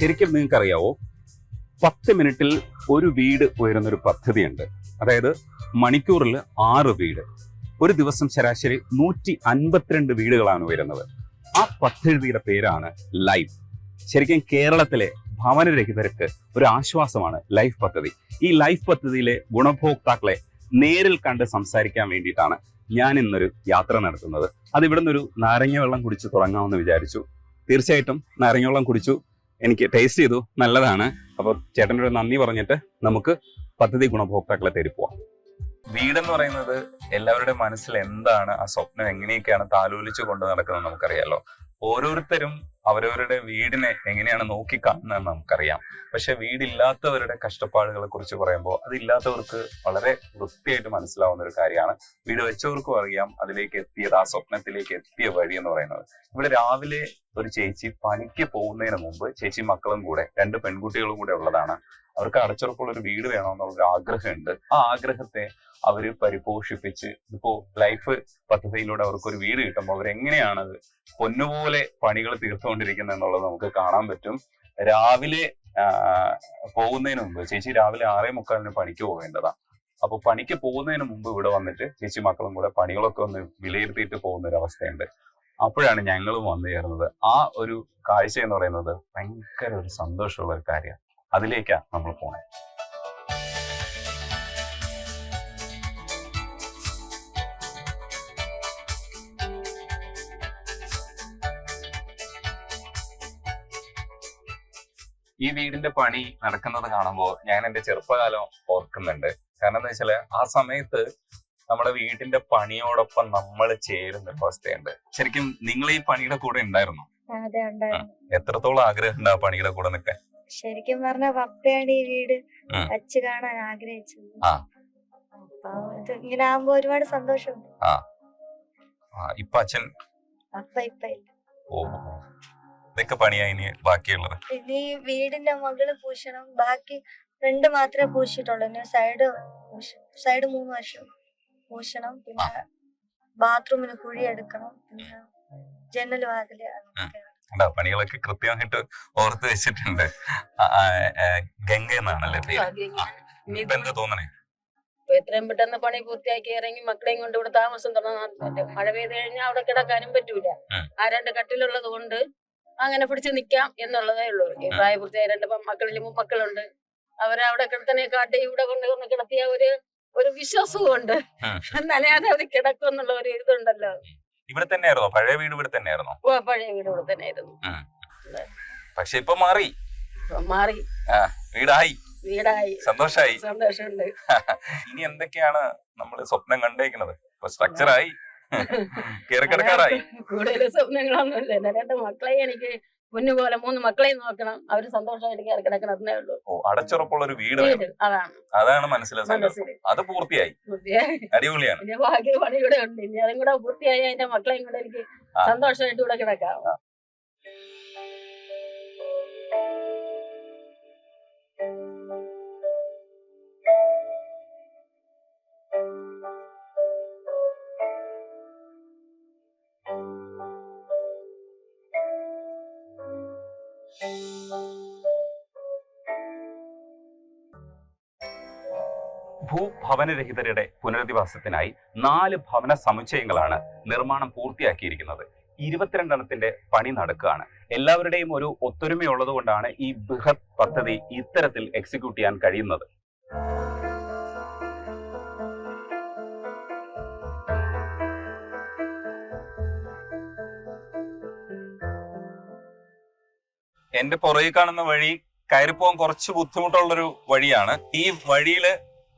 ശരിക്കും നിങ്ങൾക്ക് അറിയാവോ പത്ത് മിനിറ്റിൽ ഒരു വീട് ഉയരുന്ന ഒരു പദ്ധതിയുണ്ട്. അതായത് മണിക്കൂറിൽ ആറ് വീട്. ഒരു ദിവസം ശരാശരി നൂറ്റി അൻപത്തിരണ്ട് വീടുകളാണ് ഉയരുന്നത്. ആ പദ്ധതിയുടെ പേരാണ് ലൈഫ്. ശരിക്കും കേരളത്തിലെ ഭവനരഹിതർക്ക് ഒരു ആശ്വാസമാണ് ലൈഫ് പദ്ധതി. ഈ ലൈഫ് പദ്ധതിയിലെ ഗുണഭോക്താക്കളെ നേരിൽ കണ്ട് സംസാരിക്കാൻ വേണ്ടിയിട്ടാണ് ഞാൻ ഇന്നൊരു യാത്ര നടത്തുന്നത്. അത് നാരങ്ങ വെള്ളം കുടിച്ച് തുടങ്ങാമെന്ന് വിചാരിച്ചു. തീർച്ചയായിട്ടും നാരങ്ങ വെള്ളം കുടിച്ചു. എനിക്ക് ടേസ്റ്റ് ചെയ്തു. നല്ലതാണ്. അപ്പോൾ ഒരു നന്ദി പറഞ്ഞിട്ട് നമുക്ക് പദ്ധതി ഗുണഭോക്താക്കളെ തേടി പോവാം. വീടെന്ന് പറയുന്നത് എല്ലാവരുടെ മനസ്സിൽ എന്താണ് ആ സ്വപ്നം എങ്ങനെയൊക്കെയാണ് താലോലിച്ചു കൊണ്ട് നടക്കുന്നത് നമുക്കറിയാലോ. ഓരോരുത്തരും അവരവരുടെ വീടിനെ എങ്ങനെയാണ് നോക്കി നമുക്കറിയാം. പക്ഷെ വീടില്ലാത്തവരുടെ കഷ്ടപ്പാടുകളെ കുറിച്ച് പറയുമ്പോൾ അതില്ലാത്തവർക്ക് വളരെ വൃത്തിയായിട്ട് മനസ്സിലാവുന്ന ഒരു കാര്യമാണ്. വീട് വെച്ചവർക്കും അറിയാം അതിലേക്ക് എത്തിയത് ആ സ്വപ്നത്തിലേക്ക് എത്തിയ വഴി എന്ന് പറയുന്നത്. ഇവിടെ രാവിലെ ഒരു ചേച്ചി പണിക്ക് പോകുന്നതിന് മുമ്പ് ചേച്ചി മക്കളും കൂടെ രണ്ട് പെൺകുട്ടികളും കൂടെ ഉള്ളതാണ്. അവർക്ക് അടച്ചുറപ്പുള്ള ഒരു വീട് വേണമെന്നുള്ള ആഗ്രഹമുണ്ട്. ആ ആഗ്രഹത്തെ അവർ പരിപോഷിപ്പിച്ച് ഇപ്പോ ലൈഫ് പദ്ധതിയിലൂടെ അവർക്ക് ഒരു വീട് കിട്ടുമ്പോൾ അവരെങ്ങനെയാണ് അത് പൊന്നുപോലെ പണികൾ തീർത്തുകൊണ്ടിരിക്കുന്നത് എന്നുള്ളത് നമുക്ക് കാണാൻ പറ്റും. രാവിലെ പോകുന്നതിന് മുമ്പ് ചേച്ചി രാവിലെ ആറേ മുക്കാലിന് പണിക്ക് പോകേണ്ടതാണ് അപ്പൊ പണിക്ക് പോകുന്നതിന് മുമ്പ് ഇവിടെ വന്നിട്ട് ചേച്ചി മക്കളും കൂടെ പണികളൊക്കെ ഒന്ന് വിലയിരുത്തിയിട്ട് പോകുന്ന ഒരു അവസ്ഥയുണ്ട് അപ്പോഴാണ് ഞങ്ങളും വന്നു ചേർന്നത്. ആ ഒരു കാഴ്ച എന്ന് പറയുന്നത് ഭയങ്കര ഒരു സന്തോഷമുള്ള ഒരു കാര്യമാണ്. അതിലേക്കാ നമ്മൾ പോണേ. ഈ വീടിന്റെ പണി നടക്കുന്നത് കാണുമ്പോൾ ഞാൻ എന്റെ ചെറുപ്പകാലം ഓർക്കുന്നുണ്ട്. കാരണം എന്താ വെച്ചാൽ ആ സമയത്ത് നമ്മുടെ വീടിന്റെ പണിയോടൊപ്പം നമ്മൾ ചേരുന്ന ഒരു അവസ്ഥയുണ്ട്. ശരിക്കും നിങ്ങൾ ഈ പണിയുടെ കൂടെ ഉണ്ടായിരുന്നു? അതെ ഉണ്ടായിരുന്നു. എത്രത്തോളം ആഗ്രഹം ഉണ്ട് ആ പണിയുടെ കൂടെ നിൽക്കാൻ? ശരിക്കും പറഞ്ഞ പപ്പയാണ് ഈ വീട് അച്ഛ വച്ച് കാണാൻ ആഗ്രഹിച്ചത്. ആ. അപ്പൊ ഇത് ഇങ്ങനെ ആകുമ്പോ ഒരുപാട് സന്തോഷം ആ, ഇപ്പൊ അച്ഛൻ? അപ്പ ഇപ്പ ഇല്ല. ഓ ഇതൊക്കെ പണിയാ ഇനി ബാക്കിയുള്ളത്? ഇനി വീടിന്റെ മകൾ പൂശണം. ബാക്കി ഫ്രണ്ട് മാത്രമേ പൂശിയിട്ടുള്ളൂ. ഇനി സൈഡ് സൈഡ് മൂന്ന് വർഷം. പൂശണം പിന്നെ ബാത്റൂമിന് കുഴി എടുക്കണം പിന്നെ ജനൽ വാതിൽ. പണികളൊക്കെ കൃത്യമായിട്ട് ഓർത്ത് വെച്ചിട്ടുണ്ട്. ഗംഗ എന്നാണല്ലേ പേര്? ഇപ്പൊ എന്താ തോന്നണേ? ഇപ്പൊ എത്രയും പെട്ടെന്ന് പണി പൂർത്തിയാക്കി ഇറങ്ങി മക്കളെയും കൊണ്ട് ഇവിടെ താമസം തുടങ്ങാൻ മഴ പെയ്ത് കഴിഞ്ഞാൽ അവിടെ കിടക്കാനും പറ്റൂല. ആ. രണ്ട് കട്ടിലുള്ളത് കൊണ്ട് അങ്ങനെ പിടിച്ച് നിക്കാം എന്നുള്ളതേ ഉള്ളൂ പ്രായപൂർത്തിയായ രണ്ട് മക്കളിലും മക്കളുണ്ട് അവരവിടെ കിടത്തനെ കാട്ടി ഇവിടെ കൊണ്ട് ഒന്ന് കിടത്തിയ ഒരു ഒരു വിശ്വാസവും ഉണ്ട്. നനയാതെ അവിടെ കിടക്കും എന്നുള്ള ഒരു ഇതുണ്ടല്ലോ. ഇവിടെ തന്നെയായിരുന്നോ? പഴയ വീട് ഇവിടെ തന്നെയായിരുന്നോ? ആയിരുന്നു പഴയ വീട് ഇവിടെ തന്നെ ആയിരുന്നു പക്ഷെ ഇപ്പൊ മാറി. മാറി. വീടായി. വീടായി. സന്തോഷായി. സന്തോഷമുണ്ട്. ഇനി എന്തൊക്കെയാണ് നമ്മൾ സ്വപ്നം കണ്ടേക്കുന്നത്? ഇപ്പൊ സ്ട്രക്ചറായി കയറിക്കിടക്കാറായി കൂടുതൽ സ്വപ്നങ്ങളൊന്നുമില്ല. ഇല്ല രണ്ട് മക്കളെ എനിക്ക് പൊന്നുപോലെ മൂന്ന് മക്കളെയും നോക്കണം. അവർ സന്തോഷമായിട്ട് കയറി കിടക്കണതേ ഉള്ളൂ. ഓ അടച്ചുറപ്പുള്ള ഒരു വീട് അതാണ്. അതാണ് മനസ്സിലായി അത് പൂർത്തിയായി. അടിപൊളിയാണ്. ബാക്കി പണി കൂടെ ഉണ്ട്. ഇനി അതും കൂടെ പൂർത്തിയായി എന്റെ മക്കളെയും കൂടെ എനിക്ക് സന്തോഷമായിട്ട് ഇവിടെ കിടക്കാം. ഭൂഭവനരഹിതരുടെ പുനരധിവാസത്തിനായി നാല് ഭവന സമുച്ചയങ്ങളാണ് നിർമ്മാണം പൂർത്തിയാക്കിയിരിക്കുന്നത്. ഇരുപത്തിരണ്ടെണ്ണത്തിന്റെ പണി നടക്കുകയാണ്. എല്ലാവരുടെയും ഒരു ഒത്തൊരുമയുള്ളത് കൊണ്ടാണ് ഈ ബൃഹത് പദ്ധതി ഇത്തരത്തിൽ എക്സിക്യൂട്ട് ചെയ്യാൻ കഴിയുന്നത്. എന്റെ പുറകിൽ കാണുന്ന വഴി കയറിപ്പോകാൻ കുറച്ച് ബുദ്ധിമുട്ടുള്ളൊരു വഴിയാണ്. ഈ വഴിയിൽ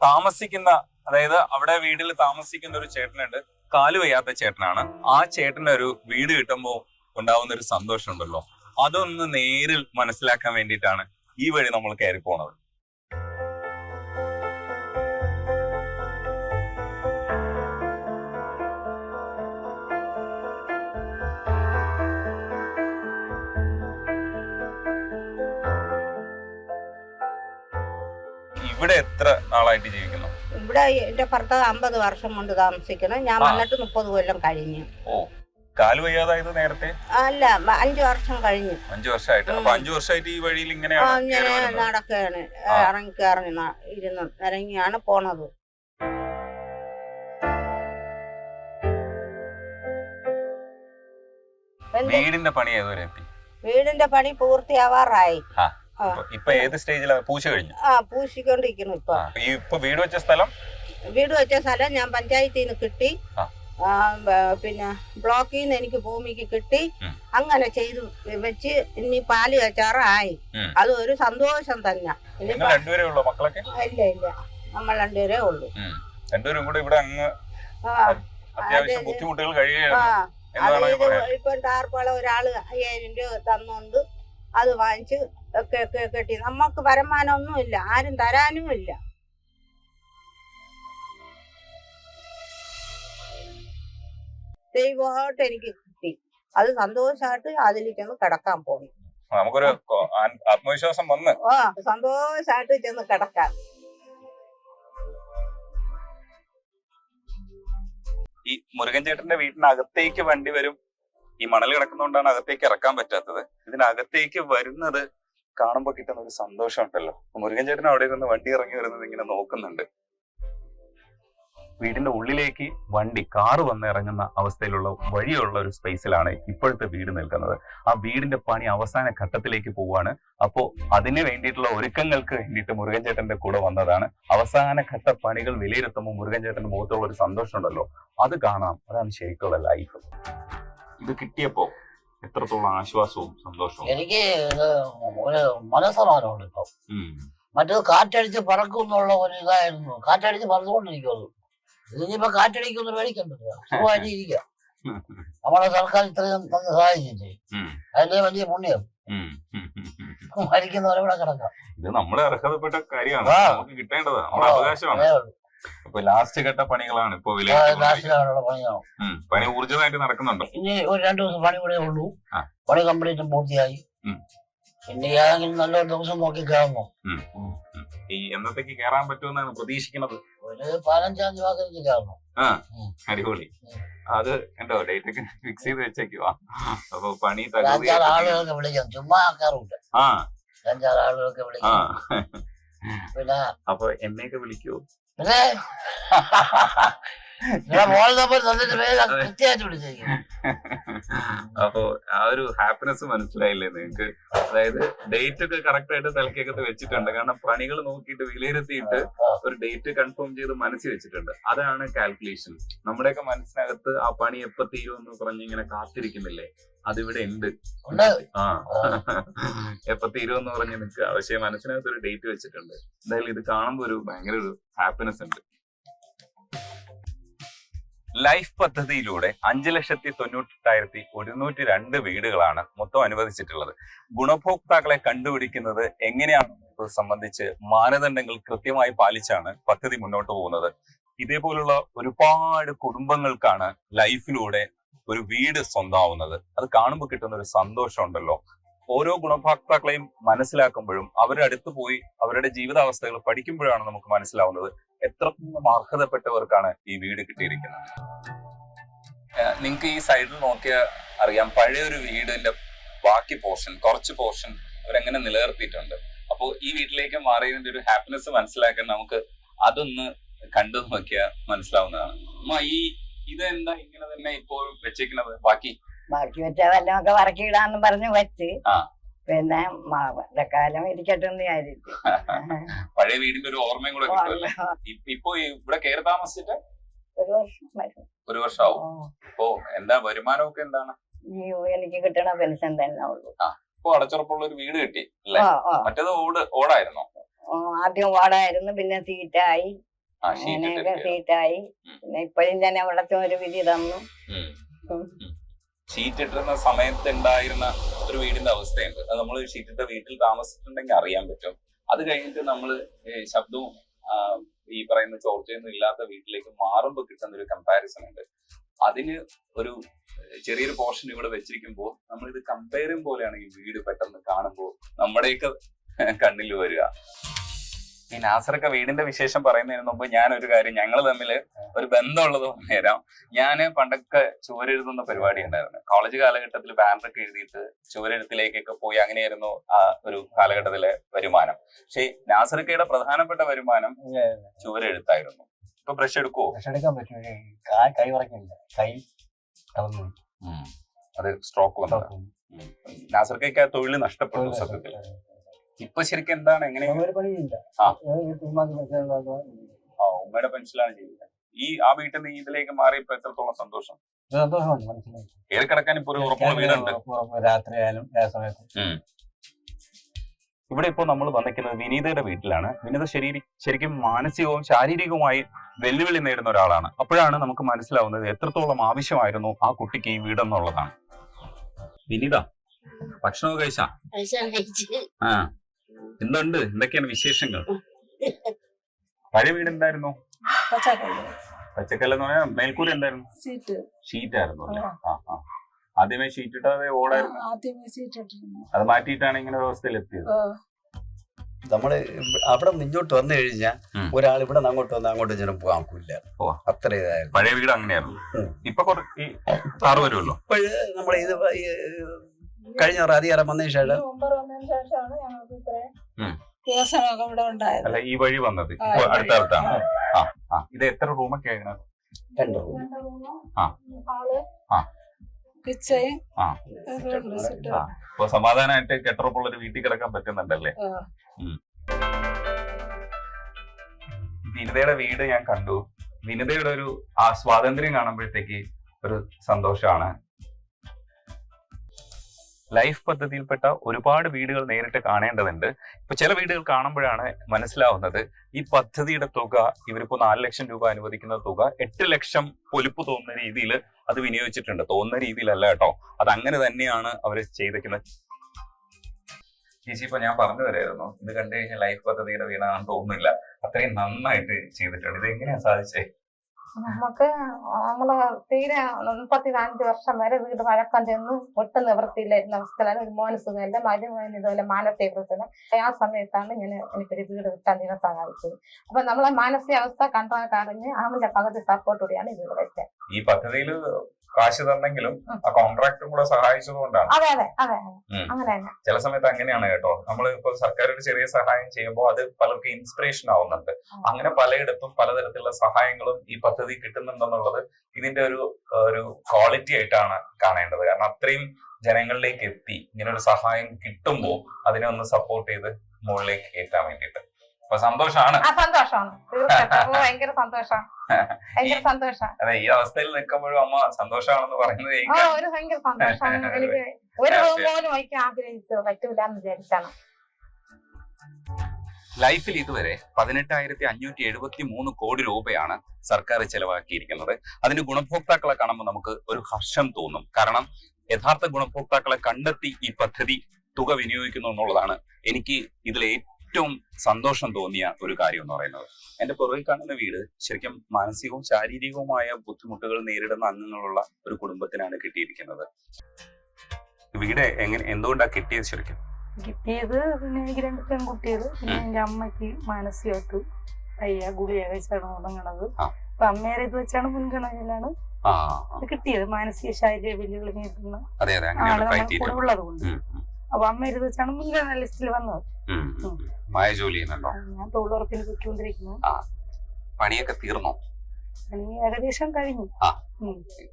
താമസിക്കുന്ന അതായത് അവിടെ വീട്ടിൽ താമസിക്കുന്ന ഒരു ചേട്ടനുണ്ട്. കാൽ വയ്യാത്ത ചേട്ടനാണ്. ആ ചേട്ടന് ഒരു വീട് കിട്ടുമ്പോ ഉണ്ടാവുന്ന ഒരു സന്തോഷം ഉണ്ടല്ലോ അതൊന്ന് നേരിൽ മനസ്സിലാക്കാൻ വേണ്ടിയിട്ടാണ് ഈ വഴി നമ്മൾ കയറി പോണത് എത്ര നാളായിട്ട് ജീവിക്കുന്നു? ഇവിടെ എന്റെ ഭർത്താവ് അമ്പത് വർഷം കൊണ്ട് താമസിക്കുന്നു. ഞാൻ. വന്നിട്ട് മുപ്പത് കൊല്ലം കഴിഞ്ഞു. ഓ കാൽ വയ്യാതായത് നേരത്തെ? അല്ല അഞ്ചു വർഷം കഴിഞ്ഞു. അഞ്ചു വർഷമായിട്ട്. അപ്പൊ. അഞ്ചു വർഷമായിട്ട് ഈ വഴിയിൽ ആ, ഇങ്ങനെയാണ് ഇങ്ങനെ നടക്കുകയാണ് ഇറങ്ങി കയറി ഇരുന്ന് ഇറങ്ങിയാണ് പോണത്. വീടിന്റെ പണി ഏതുവരെ വീടിന്റെ പണി പൂർത്തിയാവാറായി. ഇപ്പൊ- ഏത് സ്റ്റേജിലാണ് പൂശ കഴിഞ്ഞു. ആ പൂശിക്കൊണ്ടിരിക്കുന്നു ഇപ്പൊ. ഈ ഇപ്പൊ വീട് വെച്ച സ്ഥലം? വീട് വെച്ച സ്ഥലം ഞാൻ പഞ്ചായത്തിൽ നിന്ന് കിട്ടി പിന്നെ ബ്ലോക്കിൽ നിന്ന് എനിക്ക് ഭൂമിക്ക് കിട്ടി. അങ്ങനെ ചെയ്തു വെച്ച് ഇനി പാൽ വെച്ചാറായി അത് ഒരു സന്തോഷം തന്നെ. ഇല്ല ഇല്ല. നമ്മൾ രണ്ടുപേരേ ഉള്ളൂ. രണ്ടുപേരും കൂടെ ഇവിടെ അങ്ങ് അത്യാവശ്യം അതെ. ബുദ്ധിമുട്ടുകൾ കഴിയുകയാണ്. ഇപ്പൊ ടാർപ്പാള ഒരാൾ അയ്യായിരം രൂപ തന്നുകൊണ്ട് അത് വാങ്ങിച്ച് ഒക്കെ ഒക്കെ കെട്ടി നമുക്ക് വരുമാനം ഇല്ല. ആരും തരാനുമില്ല ദൈവമായിട്ട് എനിക്ക് കിട്ടി. അത് സന്തോഷമായിട്ട് അതിലേക്ക് ഒന്ന് കിടക്കാൻ പോകുന്നു നമുക്കൊരു ആത്മവിശ്വാസം വന്ന്. ആ സന്തോഷമായിട്ട് ചെന്ന് കിടക്കാൻ ഈ മുരുകൻ ചേട്ടന്റെ വീട്ടിനകത്തേക്ക് വണ്ടി വരും. ഈ മണൽ കിടക്കുന്നതുകൊണ്ടാണ് അകത്തേക്ക് ഇറക്കാൻ പറ്റാത്തത്. ഇതിനകത്തേക്ക് വരുന്നത് കാണുമ്പോൾ കിട്ടുന്ന ഒരു സന്തോഷം ഉണ്ടല്ലോ മുരുകൻ ചേട്ടൻ അവിടെ ഇരുന്ന് വണ്ടി ഇറങ്ങി വരുന്നത് ഇങ്ങനെ നോക്കുന്നുണ്ട്. വീടിന്റെ ഉള്ളിലേക്ക് വണ്ടി കാറ് വന്ന് ഇറങ്ങുന്ന അവസ്ഥയിലുള്ള വഴിയുള്ള ഒരു സ്പേസിലാണ് ഇപ്പോഴത്തെ വീട് നിൽക്കുന്നത്. ആ വീടിന്റെ പണി അവസാന ഘട്ടത്തിലേക്ക് പോവാണ് അപ്പോ അതിന് വേണ്ടിയിട്ടുള്ള ഒരുക്കങ്ങൾക്ക് വേണ്ടിയിട്ട് മുരുകൻ ചേട്ടന്റെ കൂടെ വന്നതാണ്. അവസാന ഘട്ട പണികൾ വിലയിരുത്തുമ്പോൾ മുരുകൻ ചേട്ടന്റെ മുഖത്തുള്ള ഒരു സന്തോഷം ഉണ്ടല്ലോ അത് കാണാം. അതാണ് ശരിക്കുള്ള ലൈഫ് ഇത് കിട്ടിയപ്പോ എത്രത്തോളം ആശ്വാസവും സന്തോഷവും? എനിക്ക് ഒരു മനസ്സമാനമുണ്ട് ഇപ്പൊ. മറ്റേത് കാറ്റടിച്ച് പറക്കും എന്നുള്ള ഒരു ഇതായിരുന്നു. കാറ്റടിച്ച് പറന്നുകൊണ്ടിരിക്കുന്നത് ഇതിനിപ്പോ കാറ്റടിക്കുന്ന മേടിക്കണ്ടല്ലോ സുഖമായിട്ട് ഇരിക്കുക നമ്മളെ സർക്കാർ ഇത്രയും തന്നെ സഹായിച്ചില്ലേ. അതിന്റെ വലിയ പുണ്യം. മരിക്കുന്നവരെ ഇവിടെ കിടക്കാം. ഇത് നമ്മളെ അർഹതപ്പെട്ട കാര്യമാണ്. നമുക്ക് കിട്ടേണ്ടത് നമ്മുടെ അവകാശമാണ്. അപ്പൊ ലാസ്റ്റ് ഘട്ട പണികളാണ്. ഇപ്പൊ ലാസ്റ്റിലുള്ള പണി ഊർജമായിട്ട് നടക്കുന്നുണ്ടോ? ഇനി ഒരു രണ്ടു ദിവസം പണി കൂടെ ഉള്ളൂ. പണി കംപ്ലീറ്റും പൂർത്തിയായി. പിന്നെ ഏതെങ്കിലും നല്ലൊരു ദിവസം നോക്കി കയറുന്നു. ഈ എന്നത്തേക്ക് കയറാൻ പറ്റുമെന്നാണ് പ്രതീക്ഷിക്കുന്നത്? ഒരു പതിനഞ്ചാം തീയതി കേറുന്നു കയറണം? അടിപൊളി. അത് എന്തോ ഡേറ്റ് ഒക്കെ ഫിക്സ് ചെയ്ത് വെച്ചേക്കുവാ. അപ്പൊ പണി അഞ്ചാറ് ആളുകളൊക്കെ വിളിക്കാം. ചുമ്മാ ആൾക്കാറുണ്ട് ആ. അഞ്ചാറ് ആളുകളൊക്കെ വിളിക്കാം. പിന്നെ അപ്പൊ എന്നെയൊക്കെ വിളിക്കൂ. പിന്നെ നിങ്ങളെ മോളിൽ നമ്പർ തന്നിട്ട് പേര് കൃത്യമായിട്ട് വിളിച്ചിരിക്കും അപ്പൊ ആ ഒരു ഹാപ്പിനെസ് മനസ്സിലായില്ലേ നിങ്ങക്ക്? അതായത് ഡേറ്റ് ഒക്കെ കറക്റ്റ് ആയിട്ട് തലക്കേക്കത്ത് വെച്ചിട്ടുണ്ട്. കാരണം പണികൾ നോക്കിയിട്ട് വിലയിരുത്തിയിട്ട് ഒരു ഡേറ്റ് കൺഫേം ചെയ്ത് മനസ്സിൽ വെച്ചിട്ടുണ്ട്. അതാണ് കാൽക്കുലേഷൻ നമ്മുടെയൊക്കെ മനസ്സിനകത്ത് ആ പണി എപ്പോ തീരുമെന്ന് പറഞ്ഞ് ഇങ്ങനെ കാത്തിരിക്കുന്നില്ലേ? അതിവിടെ ഉണ്ട്. ഉണ്ട്. ആ. എപ്പോ തീരുമെന്ന് പറഞ്ഞ് നിൽക്കുക. പക്ഷെ മനസ്സിനകത്ത് ഒരു ഡേറ്റ് വെച്ചിട്ടുണ്ട്. എന്തായാലും ഇത് കാണുമ്പോൾ ഒരു ഭയങ്കര ഒരു ഹാപ്പിനെസ് ഉണ്ട്. ലൈഫ് പദ്ധതിയിലൂടെ അഞ്ച് ലക്ഷത്തി തൊണ്ണൂറ്റെട്ടായിരത്തി ഒരുന്നൂറ്റി രണ്ട് വീടുകളാണ് മൊത്തം അനുവദിച്ചിട്ടുള്ളത്. ഗുണഭോക്താക്കളെ കണ്ടുപിടിക്കുന്നത് എങ്ങനെയാണെന്നത് സംബന്ധിച്ച് മാനദണ്ഡങ്ങൾ കൃത്യമായി പാലിച്ചാണ് പദ്ധതി മുന്നോട്ട് പോകുന്നത്. ഇതേപോലുള്ള ഒരുപാട് കുടുംബങ്ങൾക്കാണ് ലൈഫിലൂടെ ഒരു വീട് സ്വന്തമാവുന്നത് അത് കാണുമ്പോൾ കിട്ടുന്ന ഒരു സന്തോഷം ഉണ്ടല്ലോ ഓരോ ഗുണഭോക്താക്കളെയും മനസ്സിലാക്കുമ്പോഴും അവരുടെ അടുത്ത് പോയി അവരുടെ ജീവിതാവസ്ഥകൾ പഠിക്കുമ്പോഴാണ് നമുക്ക് മനസ്സിലാവുന്നത് എത്രത്തോളം അർഹതപ്പെട്ടവർക്കാണ് ഈ വീട് കിട്ടിയിരിക്കുന്നത്. നിങ്ങൾക്ക് ഈ സൈഡിൽ നോക്കിയാൽ അറിയാം പഴയ ഒരു വീടിന്റെ ബാക്കി പോർഷൻ കുറച്ച് പോർഷൻ അവരെങ്ങനെ നിലനിർത്തിയിട്ടുണ്ട്. അപ്പോൾ ഈ വീട്ടിലേക്ക് മാറിയതിന്റെ ഒരു ഹാപ്പിനെസ് മനസ്സിലാക്കാൻ നമുക്ക് അതൊന്ന് കണ്ടു നോക്കിയാൽ മനസ്സിലാവുന്നതാണ്. അമ്മ ഈ ഇതെന്താ ഇങ്ങനെ തന്നെ ഇപ്പോൾ വെച്ചേക്കുന്നത്? ബാക്കി ബാക്കി വെച്ച ഒക്കെ വറക്കിയിടാന്ന് പറഞ്ഞു വെച്ച്. പിന്നെ കാലം ഇരിക്കട്ടെ എന്ന് വിചാരിച്ചു. പഴയ വീടിന്റെ ഒരു ഓർമ്മയും കൂടെ ഇപ്പ- ഇവിടെ കയറി താമസിച്ചിട്ട് ഒരു വർഷം വരും. ഒരു വർഷമാവും ഓ, ഇപ്പോ എന്താ വരുമാനമൊക്കെ എന്താണ്? എനിക്ക് കിട്ടണ പെൻഷൻ തന്നെ ഉള്ളൂ. ഇപ്പൊ അടച്ചുറപ്പുള്ള ഒരു വീട് കിട്ടി അല്ലേ. മറ്റേത് ഓട് ഓടായിരുന്നു? ആദ്യം ഓടായിരുന്നു പിന്നെ സീറ്റായി. അങ്ങനെയൊക്കെ സീറ്റായി. പിന്നെ ഇപ്പോഴും തന്നെ അവിടത്തെ ഒരു വിധി തന്നു. ഷീറ്റ് ഇട്ടിരുന്ന സമയത്ത് ഉണ്ടായിരുന്ന ഒരു വീടിന്റെ അവസ്ഥയുണ്ട്. അത് നമ്മൾ ഷീറ്റ് ഇട്ട വീട്ടിൽ താമസിച്ചിട്ടുണ്ടെങ്കിൽ അറിയാൻ പറ്റും. അത് കഴിഞ്ഞിട്ട് നമ്മൾ ശബ്ദവും ഈ പറയുന്ന ചോർച്ചയൊന്നും ഇല്ലാത്ത വീട്ടിലേക്ക് മാറുമ്പോൾ കിട്ടുന്ന ഒരു കമ്പാരിസൺ ഉണ്ട്. അതിന് ഒരു ചെറിയൊരു പോർഷൻ ഇവിടെ വെച്ചിരിക്കുമ്പോൾ നമ്മൾ ഇത് കമ്പയറും പോലെയാണ് ഈ വീട് പെട്ടെന്ന് കാണുമ്പോൾ നമ്മുടെയൊക്കെ കണ്ണിൽ വരിക. ഈ നാസറൊക്കെ വീടിന്റെ വിശേഷം പറയുന്നതിന് മുമ്പ് ഞാൻ ഒരു കാര്യം ഞങ്ങൾ തമ്മിൽ ഒരു ബന്ധമുള്ളത് പറഞ്ഞുതരാം ഞാൻ പണ്ടൊക്കെ ചുവരെഴുതുന്ന പരിപാടി ഉണ്ടായിരുന്നു. കോളേജ് കാലഘട്ടത്തിൽ ബാനറൊക്കെ എഴുതിയിട്ട് ചുവരെഴുത്തിലേക്കൊക്കെ പോയി അങ്ങനെയായിരുന്നു ആ ഒരു കാലഘട്ടത്തിലെ വരുമാനം. പക്ഷേ നാസറക്കയുടെ പ്രധാനപ്പെട്ട വരുമാനം ചുവരെഴുത്തായിരുന്നു. ഇപ്പൊ ബ്രഷ് എടുക്കുവോ? ബ്രഷ് എടുക്കാൻ പറ്റും. ഒരു കൈ ഉറക്കില്ല. കൈ. അത് സ്ട്രോക്ക് വന്നു. നാസർക്കൊക്കെ ആ തൊഴിൽ നഷ്ടപ്പെട്ടു സത്യത്തിൽ. ഇപ്പൊ ശരിക്കും എന്താണ്? എങ്ങനെയാ ഉമ്മയുടെ പെൻഷനാണ് ചെയ്യുന്നത്. ഈ ആ വീട്ടിൽ നിന്ന് ഇതിലേക്ക് മാറിയപ്പോ എത്രത്തോളം സന്തോഷം? കിടക്കാൻ ഇപ്പൊ ഒരു ഉറപ്പുള്ള വീടുണ്ട്. ഉറപ്പ് ഉറപ്പ്. രാത്രി ആയാലും ഏത് സമയത്ത്. ഇവിടെ ഇപ്പോൾ നമ്മൾ വന്നിരിക്കുന്നത് വിനീതയുടെ വീട്ടിലാണ്. വിനീത ശരീരം ശരിക്കും മാനസികവും ശാരീരികവുമായി വെല്ലുവിളി നേടുന്ന ഒരാളാണ്. അപ്പോഴാണ് നമുക്ക് മനസ്സിലാവുന്നത് എത്രത്തോളം ആവശ്യമായിരുന്നു ആ കുട്ടിക്ക് ഈ വീടെന്നുള്ളതാണ്. വിനീത ഭക്ഷണമൊക്കെ കഴിച്ചാ. ആ. എന്തുണ്ട്? എന്തൊക്കെയാണ് വിശേഷങ്ങൾ? പഴയ വീട് എന്തായിരുന്നു? പച്ചക്കല്ല് എന്ന് പറഞ്ഞാൽ മേൽക്കൂര എന്തായിരുന്നു? ഷീറ്റ് ആയിരുന്നു അല്ലേ? ആ. ആ ആദ്യമേ ഷീറ്റ് ഇട്ടാതെ ഓടായിരുന്നു? ആദ്യമേ ഇട്ടിരുന്നു. അത് മാറ്റിയിട്ടാണ് ഇങ്ങനെ അവസ്ഥയിൽ എത്തിയത്. നമ്മൾ ഇവ- അവിടെ മുന്നോട്ട് വന്നു കഴിഞ്ഞാൽ ഒരാൾ ഇവിടെ നിന്ന് അങ്ങോട്ട് വന്ന് അങ്ങോട്ട് ചെന്ന് പോകാൻ ഓ. അത്ര ഇതായിരുന്നു. പഴയ വീട് അങ്ങനെയായിരുന്നു. ഇപ്പൊ കുറച്ച് ഈ കാറ് വരുമല്ലോ ഇപ്പോഴ് നമ്മൾ ഇത് കഴിഞ്ഞ അധികാരം വന്നതിന് ശേഷം? അല്ല ഈ വഴി വന്നത്. അടുത്ത. അടുത്തടുത്താണ് ആ ആ. ഇത് എത്ര റൂമൊക്കെ ആയിരുന്നു രണ്ട് റൂം. ആ. ആ. ഇപ്പൊ സമാധാനമായിട്ട് കെട്ടറപ്പുള്ള ഒരു വീട്ടിൽ കിടക്കാൻ പറ്റുന്നുണ്ടല്ലേ. വിനിതയുടെ വീട് ഞാൻ കണ്ടു. വിനിതയുടെ ഒരു ആ സ്വാതന്ത്ര്യം കാണുമ്പോഴത്തേക്ക് ഒരു സന്തോഷമാണ്. ലൈഫ് പദ്ധതിയിൽപ്പെട്ട ഒരുപാട് വീടുകൾ നേരിട്ട് കാണേണ്ടതുണ്ട്. ഇപ്പൊ ചില വീടുകൾ കാണുമ്പോഴാണ് മനസ്സിലാവുന്നത് ഈ പദ്ധതിയുടെ തുക ഇവരിപ്പോ നാല് ലക്ഷം രൂപ അനുവദിക്കുന്ന തുക എട്ട് ലക്ഷം പൊലിപ്പ് തോന്നുന്ന രീതിയിൽ അത് വിനിയോഗിച്ചിട്ടുണ്ട്. തോന്നുന്ന രീതിയിലല്ല കേട്ടോ. അത് അങ്ങനെ തന്നെയാണ് അവർ ചെയ്തിരിക്കുന്നത് ചേച്ചി ഇപ്പൊ ഞാൻ പറഞ്ഞു തരായിരുന്നു. ഇത് കണ്ടു കഴിഞ്ഞാൽ ലൈഫ് പദ്ധതിയുടെ വീടാണെന്ന് തോന്നുന്നില്ല. അത്രയും നന്നായിട്ട് ചെയ്തിട്ടുണ്ട്. ഇത് എങ്ങനെയാ സാധിച്ചേ? നമുക്ക് നമ്മൾ തീരെ മുപ്പത്തിനാലഞ്ച് വർഷം വരെ വീട് വഴക്കം ചെന്ന് ഒട്ടും നിവൃത്തിയില്ലായിരുന്ന. അവസ്ഥയിലാണ് ഒരു മോന് സുഖമില്ല. മരുമോന് ഇതുപോലെ മാനസിക പ്രശ്നം ആ സമയത്താണ് ഞാൻ എനിക്കൊരു വീട് കിട്ടാൻ നിങ്ങൾ സഹായിച്ചത്. അപ്പൊ നമ്മളെ മാനസികാവസ്ഥ കണ്ടാൽ കറിഞ്ഞ് അവന്റെ പകുതി സപ്പോർട്ടോടെയാണ് ഈ വീട് വെച്ചത്. ഈ പദ്ധതിയിൽ കാശ് തന്നെങ്കിലും ആ കോൺട്രാക്ടും കൂടെ സഹായിച്ചത് കൊണ്ടാണ്. അതെ അതെ അതെ അങ്ങനെ തന്നെ. ചില സമയത്ത് അങ്ങനെയാണ് കേട്ടോ. നമ്മൾ ഇപ്പൊ സർക്കാർ ഒരു ചെറിയ സഹായം ചെയ്യുമ്പോൾ അത് പലർക്കും ഇൻസ്പിറേഷൻ ആവുന്നുണ്ട്. അങ്ങനെ പലയിടത്തും പലതരത്തിലുള്ള സഹായങ്ങളും ഈ പദ്ധതി കിട്ടുന്നുണ്ടെന്നുള്ളത് ഇതിന്റെ ഒരു ഒരു ക്വാളിറ്റി ആയിട്ടാണ് കാണേണ്ടത്. കാരണം അത്രയും ജനങ്ങളിലേക്ക് എത്തി. ഇങ്ങനെ ഒരു സഹായം കിട്ടുമ്പോൾ അതിനെ ഒന്ന് സപ്പോർട്ട് ചെയ്ത് മുകളിലേക്ക് കയറ്റാൻ വേണ്ടിയിട്ട്. അപ്പൊ സന്തോഷമാണ് ആ സന്തോഷമാണ്. തീർച്ചയായിട്ടും. ഓ, ഭയങ്കര സന്തോഷമാണ് ഭയങ്കര സന്തോഷം. അതെ ഈ അവസ്ഥയിൽ നിൽക്കുമ്പോഴും അമ്മ സന്തോഷമാണെന്ന് പറയുന്നത് ഒരു ഭയങ്കര സന്തോഷമാണ് എനിക്ക് ഒരു റൂം പോലും വയ്ക്കാൻ ആഗ്രഹിച്ചു പറ്റൂല എന്ന് വിചാരിച്ചാണ്. ലൈഫിൽ ഇതുവരെ പതിനെട്ടായിരത്തി അഞ്ഞൂറ്റി എഴുപത്തി മൂന്ന് കോടി രൂപയാണ് സർക്കാർ ചെലവാക്കിയിരിക്കുന്നത്. അതിന് ഗുണഭോക്താക്കളെ കാണുമ്പോൾ നമുക്ക് ഒരു ഹർഷം തോന്നും. കാരണം യഥാർത്ഥ ഗുണഭോക്താക്കളെ കണ്ടെത്തി ഈ പദ്ധതി തുക വിനിയോഗിക്കുന്നു എന്നുള്ളതാണ് എനിക്ക് ഇതിൽ ഏറ്റവും സന്തോഷം തോന്നിയ ഒരു കാര്യം എന്ന് പറയുന്നത് എന്റെ പുറകിൽ കാണുന്ന വീട് ശരിക്കും മാനസികവും ശാരീരികവുമായ ബുദ്ധിമുട്ടുകൾ നേരിടുന്ന അംഗങ്ങളുള്ള ഒരു കുടുംബത്തിനാണ് കിട്ടിയിരിക്കുന്നത്. വീട് എങ്ങനെ എന്തുകൊണ്ടാണ് കിട്ടിയത് ശരിക്കും? കിട്ടിയത് പിന്നെ എനിക്ക് രണ്ട് പെൺകുട്ടികൾ പിന്നെ എന്റെ അമ്മയ്ക്ക് മാനസികമായിട്ട് പയ്യ ഗുളിക കഴിച്ചാണ് തുടങ്ങണത്. അപ്പൊ അമ്മേരെ ഇത് വെച്ചാണ് മുൻഗണനയിലാണ് കിട്ടിയത്. മാനസിക ശാരീരിക വെല്ലുവിളി നേരിടുന്ന ആൾ ഉള്ളത് കൊണ്ട് അപ്പൊ അമ്മ ഒരു ദിവസമാണ് മുൻഗണന ലിസ്റ്റിൽ വന്നത്. മായ ജോലി ചെയ്യുന്നുണ്ടോ? ഞാൻ തൊഴിലുറപ്പിന് പൊയ്ക്കൊണ്ടിരിക്കുന്നു. പണിയൊക്കെ തീർന്നോ? പണി ഏകദേശം കഴിഞ്ഞു.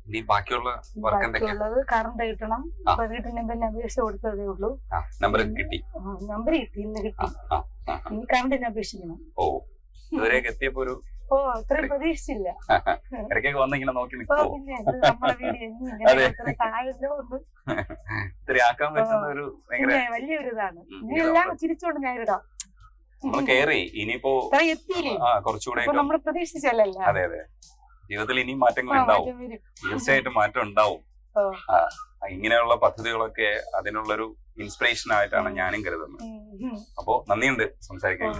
ഇനി ബാക്കിയുള്ള വർക്ക് ബാക്കിയുള്ളത് കറണ്ട് കിട്ടണം. അപ്പൊ വീട്ടിന് പിന്നെ അപേക്ഷ കൊടുത്തതേ ഉള്ളൂ. നമ്പർ കിട്ടി. നമ്പർ കിട്ടി ഇന്ന് കിട്ടി. ഇനി കറണ്ടിന് അപേക്ഷിക്കണം. ഓ ഇതുവരെയൊക്കെ എത്തിയപ്പോ ഒരു ഓ അത്രയും പ്രതീക്ഷിച്ചില്ല. ഇടയ്ക്കൊക്കെ വന്ന് ഇങ്ങനെ നോക്കി ഓ നിൽക്കുമോ പിന്നെ ഇത് നമ്മളെ വീട് എന്നും അതെ. ഇങ്ങനെ ഇത്ര താഴെയുണ്ട് ഇത്തിരി ആക്കാൻ പറ്റുന്ന ഒരു ഭയങ്കര പിന്നെ വലിയൊരു ഇതാണ് ഉം, ഇനിയെല്ലാം ചിരിച്ചോണ്ട് ഞാൻ ഇടാം. നമ്മൾ കയറി ഇനിയിപ്പോ കുറച്ചുകൂടെ നമ്മൾ പ്രതീക്ഷിച്ചല്ലല്ലോ അതെ അതെ. ജീവിതത്തിൽ ഇനിയും മാറ്റങ്ങൾ ഉണ്ടാവും. തീർച്ചയായിട്ടും മാറ്റം ഉണ്ടാവും. ഇങ്ങനെയുള്ള പദ്ധതികളൊക്കെ അതിനുള്ളൊരു ഇൻസ്പിറേഷൻ ആയിട്ടാണ് ഞാനും കരുതുന്നത്. അപ്പോ നന്ദിയുണ്ട്. സംസാരിക്കാൻ.